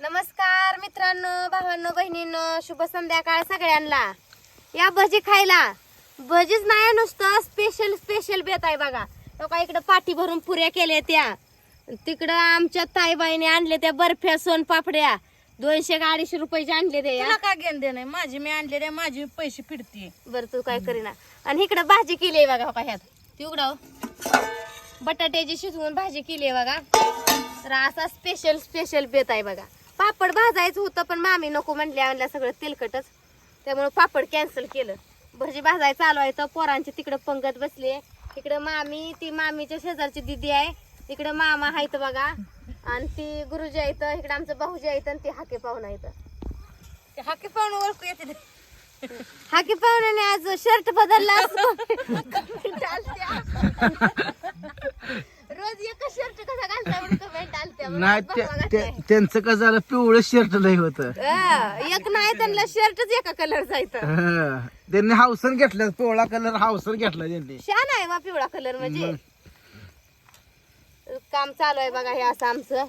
नमस्कार मित्रांनो भावांनो बहिणींनो शुभ संध्याकाळ सगळ्यांना. या भजी खायला. भजीच नाही नुसतं स्पेशल स्पेशल बेत आहे बघा. तो का इकडं पाठी भरून पुऱ्या केल्या त्या. तिकडं आमच्या ताईबाईने आणले त्या बर्फ्या सोन पापड्या दोनशे का अडीचशे रुपयाचे आणले ते तुला का घेण दे नाही माझी मी आणलेले माझी पैसे फिरते बरं तू काय करीना. आणि इकडं भाजी केली आहे बघा का ह्यात. ती उघडाव. बटाट्याची शिजवून भाजी केली आहे बघा. तर असा स्पेशल स्पेशल बेत आहे बघा. पापड भाजायचं होतं पण मामी नको म्हणले आणल्या सगळं तेलकटच. त्यामुळे पापड कॅन्सल केलं. भजी भाजायचं चालू आहे तर पोरांची तिकडं पंगत बसली. इकडं मामी ती मामीच्या शेजारची दिदी आहे. इकडं मामा आहेत बघा. आणि ती गुरुजी आहेत इकडं आमचं भाऊजी आहेत आणि ती हाके पाहुणा आहेत. ते हाकी पाहून ओळखू येते. हाकी पाहुण्याने आज शर्ट बदलला असं comment आलत्या. रोज एकच शर्ट कसा घालता म्हणून कमेंट आलत्या म्हणून नाही. त्यांचं कसं झालं? पिवळं शर्ट लय होत. हा, एक नाही त्यांना शर्टच एका कलरचा इथं. त्यांनी हावसन घेतलं पिवळा कलर हावसन घेतला त्यांनी. छान आहे बा पिवळा कलर म्हणजे. काम चालू आहे बघा हे असं आमचं.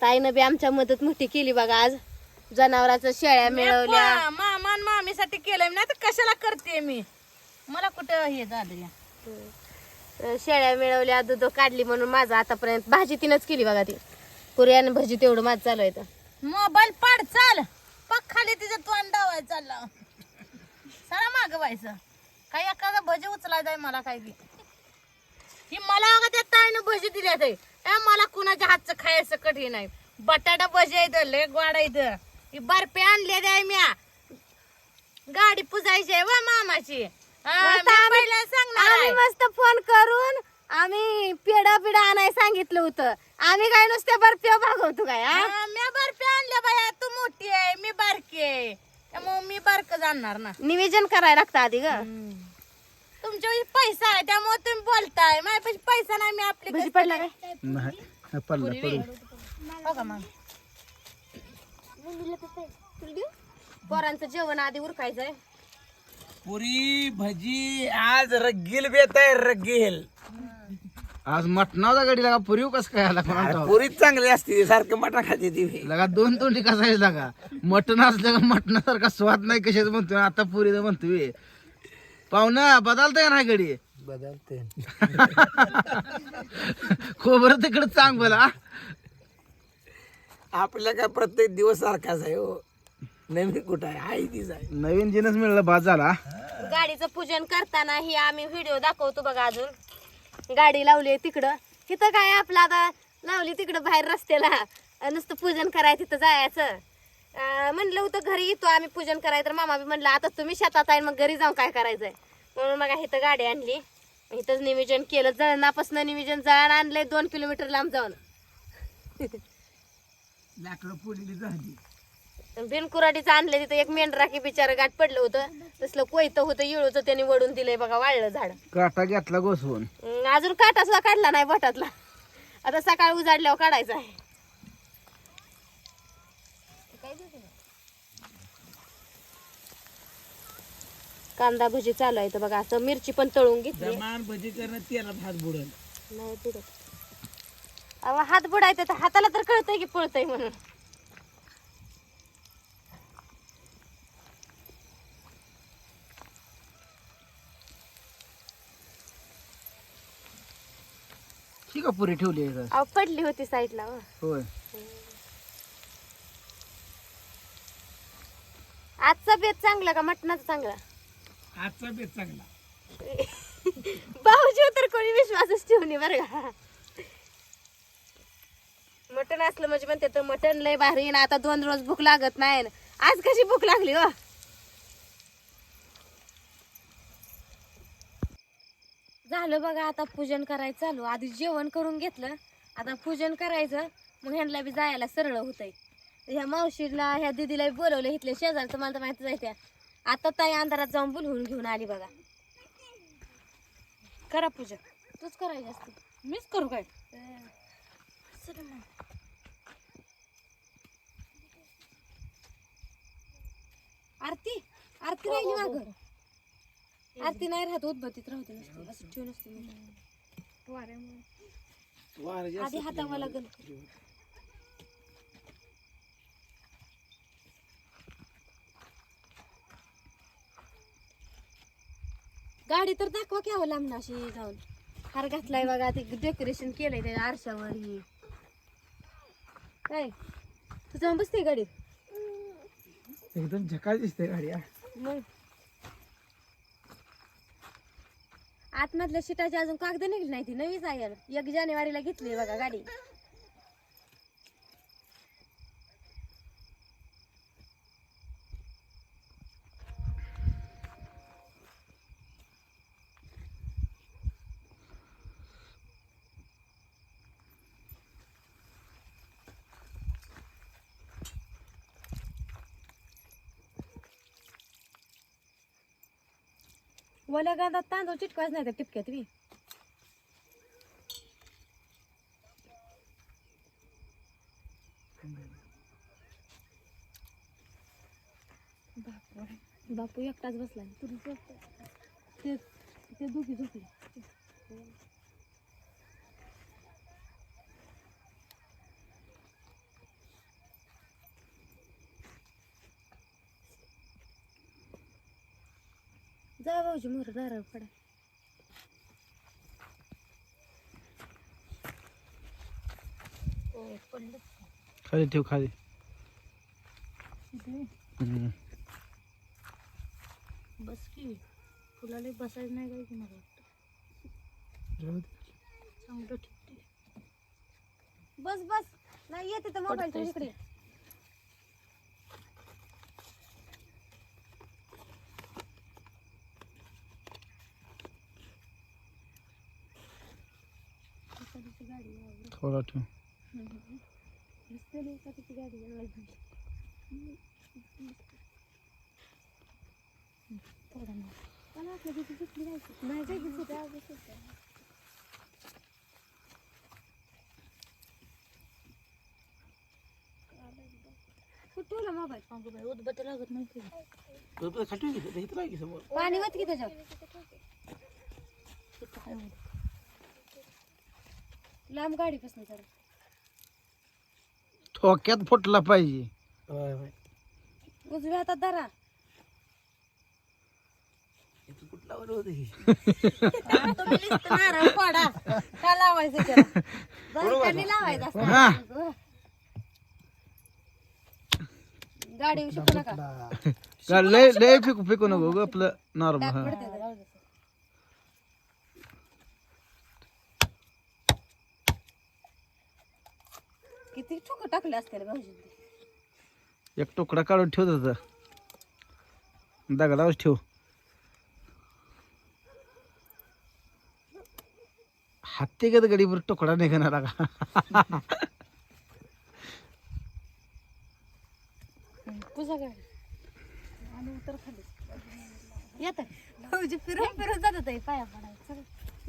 ताईनं बी आमच्या मदत मोठी केली बघा आज. जनावराचं शेळ्या मिळवल्या. मामा आणि मामीसाठी केलंय नाही तर कशाला करते मी? मला कुठं हे झालं या शेळ्या मिळवल्या दूध काढली म्हणून माझं आतापर्यंत भाजी तिनंच केली बघा ती. पुरी भजी तेवढं माझं चालू आहे मोबाईल पाड चाल. पखाली खाली तिचं तोंड डावाय चालला. सारा मागवायचं काही एखादा भजी उचलाय जाय मला काय की ही मला अगं त्या ताईनं भजी दिल्या ते. मला कुणाच्या हातचं खायचं कठीण आहे बटाटा भजी आहे लय गोड आहे ही बर्फी आणल्या द्याय म्या. गाडी पुजायची आहे वा मामाची. मस्त आम्ही- आम्ही. मस्त फोन करून आम्ही पेढा पिढा आणाय सांगितलं होतं. आम्ही काय नुसत्या बर्फ्या भागवतो काय हा? हा, मी बर्फी आणल्या बाया तू मोठी आहे मी बारकी आहे. त्यामुळे मी बारक जाणार ना. निवेदन करायला लागतं आधी ग. तुमच्या पैसा आहे त्यामुळे तुम्ही बोलताय. माझ्यापाशी पैसा नाही मी आपली भजी पडला काय? नाही पडलं पडलं हो का मग? पोरांचं जेवण आधी उरकायचंय. पुरी भजी आज रग्गील बेत आहे रग्गील. आज मटणाचा गाडी लागा पुरीव कसं काय आला कोणाला ठाऊक? पुरीच चांगली असते सारखं मटण खाते ती लगा दोन तोंडी कसा लागा मटण असलं का मटणासारखा स्वाद नाही कशाच म्हणतोय आता पुरी म्हणतोय. पाहुणा बदलतंय ना गडी बदलते खोबरं तिकडे चांग बोला आपल्या काय प्रत्येक दिवस सारखाच आहे हो. नवीन कुठं आहे? आई तीच आहे. नवीन जिनस मिळलं बाद झाला. गाडीचं पूजन करताना ही आम्ही व्हिडिओ दाखवतो बघा अजून. गाडी लावली तिकडं. तिथं काय आपलं आता लावली तिकडं बाहेर रस्त्याला. नुसतं पूजन करायचं तिथं जायचं. अं, म्हणलं होतं घरी येतो आम्ही पूजन करायचं तर मामा बी म्हणलं आता तुम्ही शेतात आहे मग घरी जाऊन काय करायचंय? म्हणून मग इथं गाडी आणली. इथंच नियोजन केलं. जळणापासून नियोजन जळण आणलंय दोन किलोमीटर लांब जाऊन. लाकडं पुढली झाली. बिनकुराडीचं आणलं तिथं एक मेंढराकी बिचारा गाठ पडलं होतं. तसलं कोयतं होतं इळूचं त्यांनी वडून दिलंय बघा वाळलं झाड. काटा घेतला घोसवून. अं, अजून काटा सुद्धा काढला नाही बोटातला आता सकाळ उजाडल्यावर काढायचा आहे. कांदा भजी चालू आहे इथं बघा असं मिरची पण तळून घेतली. जमान भजी करणं तेलात हात बुडल. नाही बुडत अहो हात बुडायचं तर हाताला तर कळतंय की पळतंय म्हणून. आहे पुरी ठेवली आहे का? अहो पडली होती साईडला हो. होय. आजचा बेत चांगला का मटणाचा चांगला? आजचा बेत चांगला. भाऊजी तर कोणी विश्वासच ठेवणे बरं का. मटण असलं म्हणजे म्हणते तर मटण लय भारी ना आता दोन रोज भूक लागत नाही आज कशी भूक लागली हो झालं बघा आता पूजन करायचं चालू. आधी जेवण करून घेतलं. आता पूजन करायचं. मग ह्यांना बी जायला सरळ होतंय. ह्या मावशीला ह्या दिदीला बोलवलं इथले शेजारचं. मला तर माहिती जायच्या आता ताई अंधारात जाऊन बोलवून घेऊन आली बघा. करा पूजा तूच करायची असते. मीच करू काय? आरती? आरती राहिली माग. आरती नाही राहत उद्भतीत राहते नसते. असं ठेवून असते मी वारे आधी हातावा लागल. गाडी तर दाखवा घ्यावं लांब अशी जाऊन. हार घातलाय बघा ते डेकोरेशन केलंय त्या आरशावर ही. काय? तू जाऊन बसते गाडीत? एकदम झकाल दिसते गाडी मग? आतमधल्या शिटाची अजून कागद निघली नाही ती नवीच आहे. एक जानेवारीला घेतली बघा गाडी. वल्या गादात तांदूळ चिटकायच नाही त्या टिपक्यात मी बापू बापू एकटाच बसला तुझी ते ते दोघी झोपले. जा भाऊजी मोर नारळ पडा. खाली ठेव खाली. बस की फुलाला बसायचं नाही काय की मला वाटतं. चांगलं ठिकते बस बस. नाही येते तर मोबाईल इकडे. थोडा ठेव गाडी नाही काय दिसत आहे, दिसत आहे. कुठं ठेवला मोबाईल अगं बाई उदबत्ती लागत नाही इथं समोर. पाणी वत की त्याच्यात होत? लांब गाडी पासून जरा ठोक्यात फुटला पाहिजे. होय, होय. उजव्या हातात धरा. इथं कुठला वर होतं? तुम्ही लिस्ट नारळ पाडा काय लावायचं त्याला? बायकांनी लावायचं असतं. गाडी नका. का लय लय फेकू फेकू नको ग आपलं नॉर्मल हा. पडते जरा. किती चुक टाकले असते भाऊजी एक तुकडा काढून ठेवत होता दगडावर ठेव. हत्ती गत गडीवर तुकडा निघणार का पुसा गाडी आणि उतर खाली. येत भाऊजी फिरून फिरून जात आहे पाया पडायचं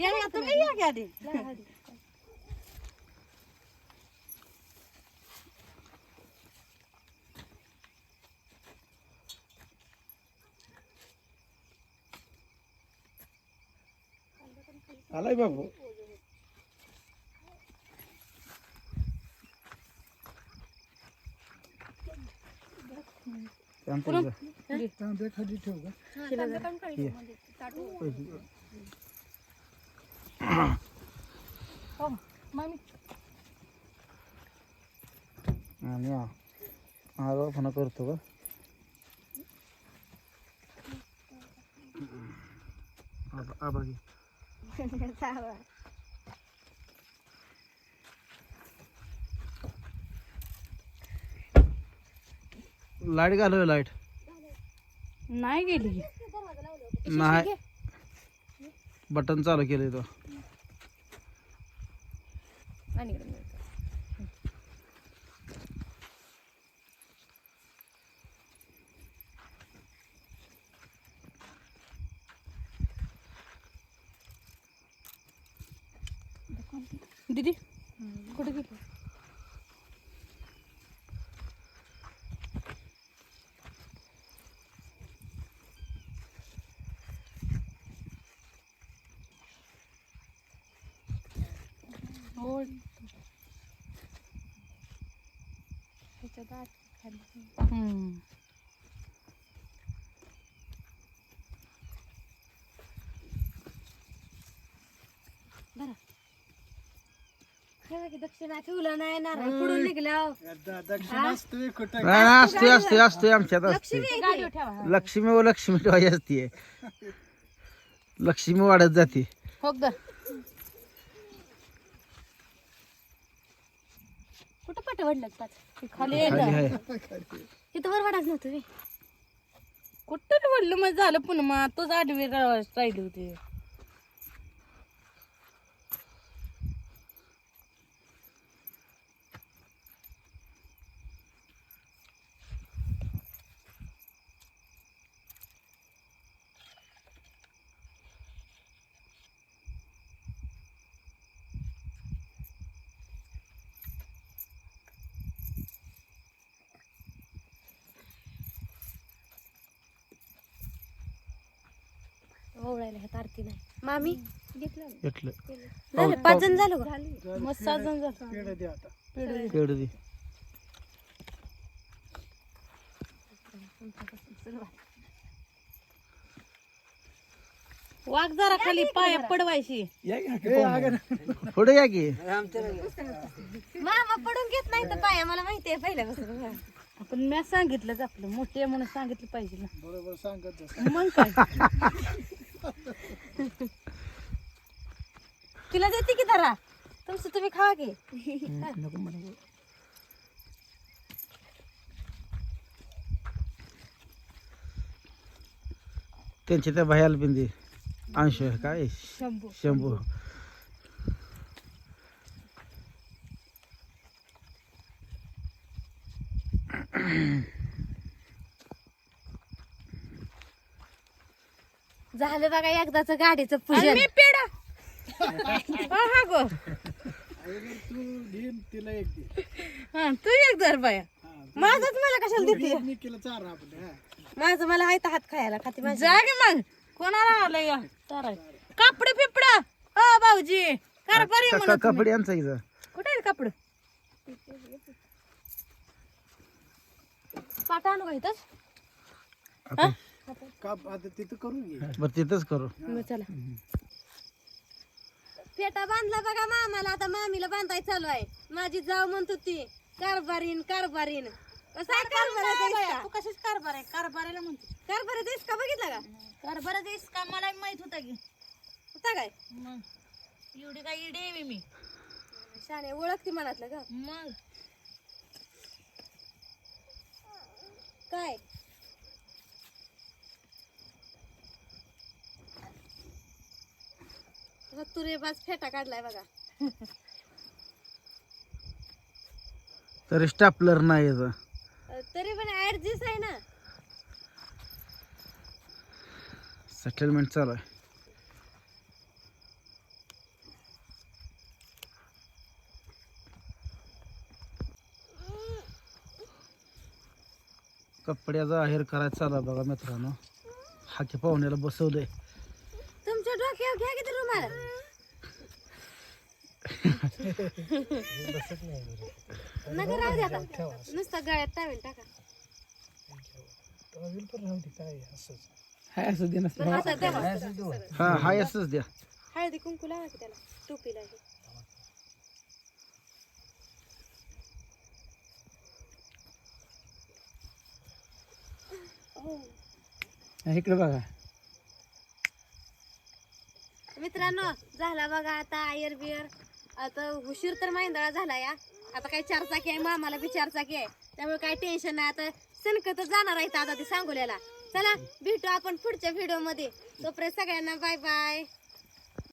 या या तुम्ही. या गाडी आलाय बाबू आणि आलो फोन करतो का आबा आबा घे. Light घालव light. नाही गेली. नाही. बटन चालू केलंय तो. आणि दीदी कुठे गेली हो त्याच्यात आत खाली. की दक्षिणा ठेवलं नाही नारळ पुढून निघलं नाही, नाही, असते असते असते आमच्यात असते लक्ष्मी गाडीवर ठेवा. लक्ष्मी व लक्ष्मी ठेवायची असते लक्ष्मी वाढत जाते. हो कुठं पट वडलं पाच खाली ये खाली ना. आहे. इथं वर वाढाच नव्हतं बे. कुठं वडलं मग झालं पुन्हा. तोच आडवी राहिली होती. ओवळायला ह्यात आरती नाही. मामी? घेतलं. घेतलं. झालं पाच जण झालो का? मस्त साजन झालं. तेवढं दे वाघ जरा खाली पाया पडवायची पुढे या की. मामा पडून घेत नाही तर पाया मला माहिती आहे पहिल्यापासून. आपण मी सांगितलंच आपलं. मोठे म्हणून सांगितलं पाहिजे ना. बरोबर सांगत मग काय? तिला देते की धरा तुमचं तुम्ही खावा की. त्यांच्या त्या भयाला बिंदी. अंश काय शंभू. शंभू. झालं बघा एकदाच गाडीचं पूजन मी पेडा हा हा गो. हा तू एक धर बाया. माझंच मला कशाला देते? माझं मला आहे हात खायला खाती माझी. जा की मग. कोणाला आलं या? चाराय. कापड पिपडा. हो भाऊजी कारभारी का- म्हणत का- कपडे यांचा इथं. कुठे आहे कापड? पाटा आणू का इथंच? आता बरं तिथंच करू. मग चला. फेटा बांधला बघा मामाला आता मामीला बांधाय चालू आहे. माझी जाव म्हणत होती कारभारीन कारभारीन. कसा इस्का? तू कशीच कारभार आहे? कारभाराला म्हणते. कारभाराचा इस्का बघितला का? कारभार देस का? मला माहीत होता की. होता काय? मग. एवढी काय इडी आहे मी. शाने ओळखती मनातलं का मग. काय? तुरेबाज फेटा काढलाय बघा. तरी स्टापलर नाही याचा. तरी पण ऍडजस्ट आहे ना. सेटलमेंट चालू आहे. कपड्याचा आहेर करायचा चालू आहे बघा मित्रांनो. हाके पाहुण्याला बसवलंय. रुमाल नका राहू दे आता. नुसतं गळ्यात टावेल टाका. हाय असं दे बरं, हातात द्या मस्त. हा हाय असंच द्या. हळदी कुंकू लावा की त्याला. टोपीला हे. इकडे बघा. मित्रांनो झाला बघा आता आयर बियर. आता उशीर तर महिंदळा झाला या. आता काही चारचाकी आहे मामाला बी चारचाकी आहे. त्यामुळे काही टेन्शन नाही. आता सणकत जाणार आहेत आता ते सांगोल्याला. चला भेटू आपण पुढच्या व्हिडिओमध्ये. तोपर्यंत सगळ्यांना बाय बाय